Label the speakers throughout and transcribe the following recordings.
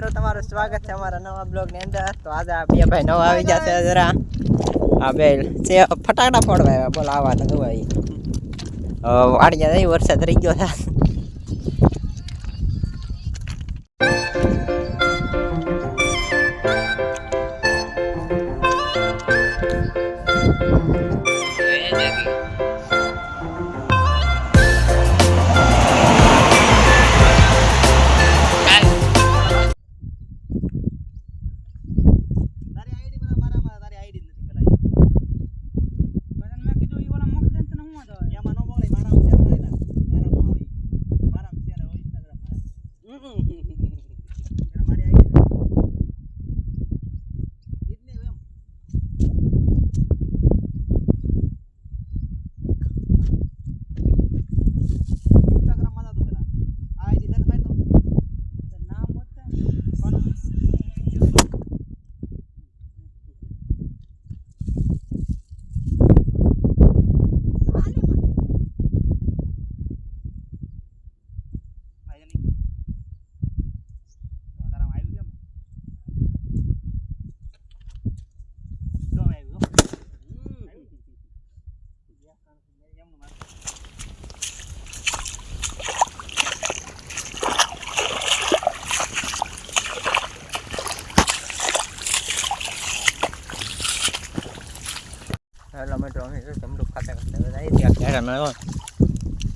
Speaker 1: મિત્રો, તમારું સ્વાગત છે અમારા નવા બ્લોગની અંદર. તો આજે આ બે ભાઈ નવા આવી ગયા છે જરા. આ બે છે ફટાકડા ફોડવા આવ્યા, બોલ આવા તો ભાઈ વાડિયા નહીં વરસાદ રહી ગયો છે.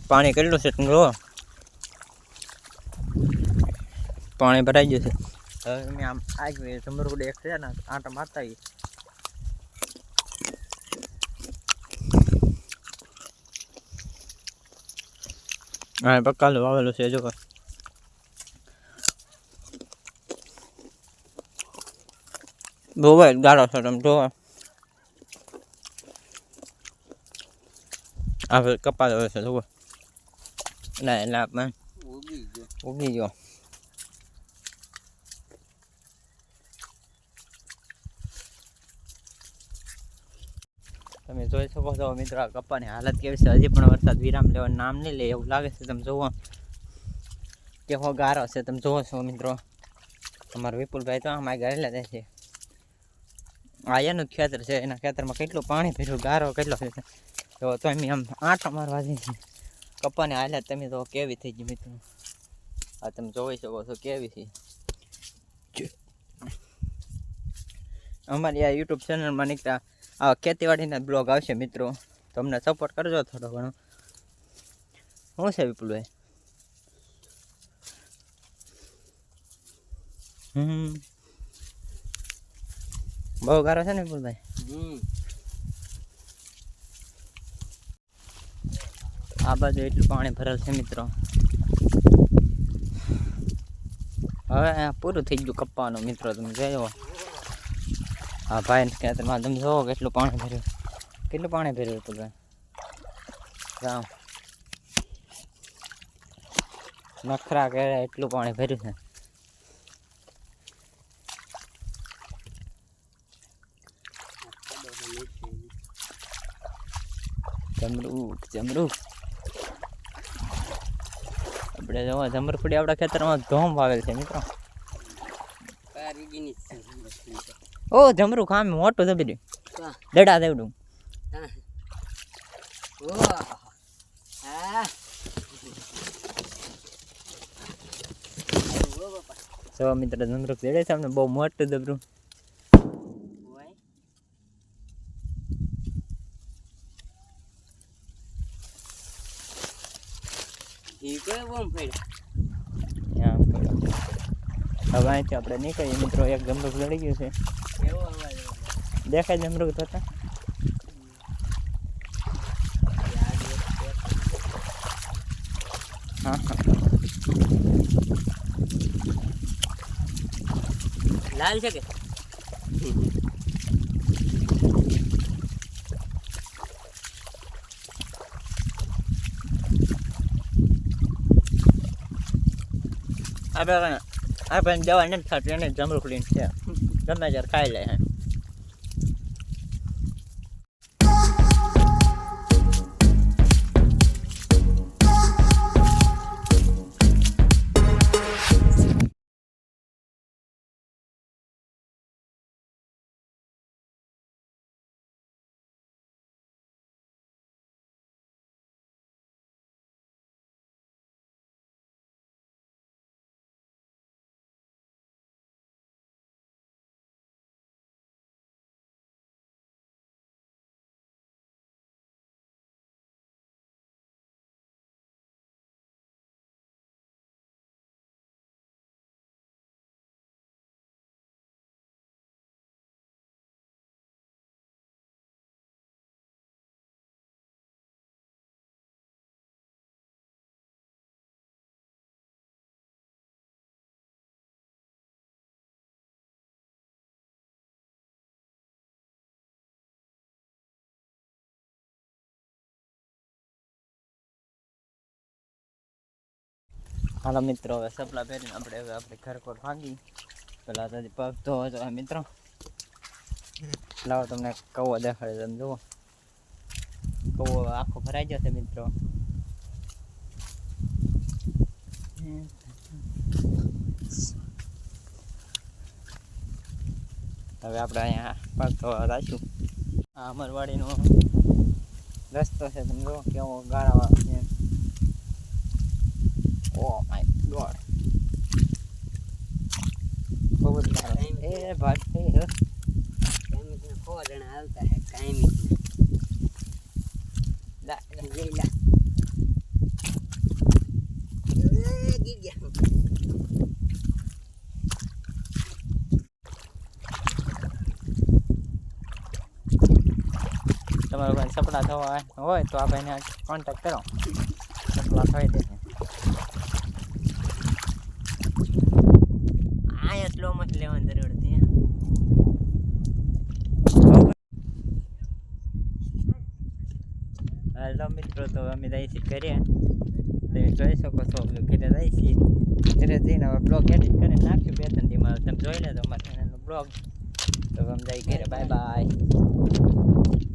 Speaker 1: પાણી કેટલું છે તમે જુઓ પાણી ભરાઈ ગયું છે. હવે અમે આમ આવી તમરું એક છે ને, આટા મારતા હા, પક્કાલું વાવેલું છે, જો બહુ જ ગાળો છો, તમે જોવો. હવે કપાસ હવે છે જુઓ ના એટલે આપણે ઉગી ગયો તમે જોઈ શકો છો મિત્રો આ કપાની હાલત કેવી છે હજી પણ વરસાદ વિરામ લેવા નામ નહીં લે એવું લાગે છે તમે જુઓ કેવો ગારો છે તમે જુઓ છો મિત્રો અમારો વિપુલભાઈ તો આમાં ઘરેલા જાય છે આ એનું ખેતર છે એના ખેતરમાં કેટલું પાણી ભર્યું ગારો કેટલો છે તો તમે આમ આંટો મારવા જઈએ હાલત તમે તો કેવી થઈ ગઈ મિત્રો. આ તમે જોઈ શકો છો કેવી છે. અમારી આ યુટ્યુબ ચેનલમાં નીકળતા આવા ખેતીવાડીના બ્લોગ આવશે મિત્રો. તમને સપોર્ટ કરજો થોડો ઘણો. શું છે વિપુલભાઈ? હમ. બહુ ગારો છે ને વિપુલભાઈ? આ બાજુ એટલું પાણી ભરેલ છે મિત્રો. હવે પૂરું થઈ ગયું કપ્પાનું મિત્રો, તમે જોયો હા ભાઈ ખેતરમાં તમે જોવો કેટલું પાણી ભર્યું. કેટલું પાણી ભર્યું હતું ભાઈ? રામ. નખરા કે એટલું પાણી ભર્યું છે. જમરૂક જમરૂક. આપણે જોવા જમરૂખડી આપણા ખેતરમાં ધોમ વાવેલ છે મિત્રો. ઓ જમરૂખ આમ મોટું જબર્યું દડા દેવડું. જો મિત્ર જમરૂખ દેડે છે અમને બહુ મોટું જબરું આમ પડ્યો. હવે અહીંથી આપણે નીકળીએ મિત્રો એક જમરૂખ લડી ગયું છે દેખાય જમરૂખ થતા હા
Speaker 2: લાલ છે કે
Speaker 1: આપણે આપણે દવા નથી ખાતું એને જમરૂખ લઈને છે. ગમે ત્યારે ખાઈ લે હાલો મિત્રો, હવે સપલા પહેરીને આપણે હવે આપણે ઘર પર ભાગી. પેલા તો પગ તો મિત્રો. લાવો તમને કવો દેખાડે તમે જુઓ. કવો આખો ભરાઈ જશે મિત્રો. હવે આપણે અહીંયા પગ ધોવા રાખશું આ અમરવાડીનો રસ્તો છે, તમે જુઓ કેવો ગાળાવાળો છે. ઓ માય ગોડ બહુ જ સારો એ ભાઈ એ
Speaker 3: કાયમી ને સો જણા હાલતા હે કાયમી
Speaker 1: લા, લા.
Speaker 3: લઈ લા એ ગી ગયા
Speaker 1: તમારો કોઈ સપડા થવા હોય તો આ ભાઈને કોન્ટેક્ટ કરો સપડા થઈ દેશે હેલો મિત્રો, તો અમે જઈએ કરીએ તમે જોઈ શકો છો ઘરે જઈએ ઘરે જઈને હવે બ્લોગ એડિટ કરીને નાખ્યું, બે ત્રણ દીમાં તમે જોઈ લેજો અમારા ચેનલનો બ્લોગ તો અમે જઈએ ઘરે. Bye bye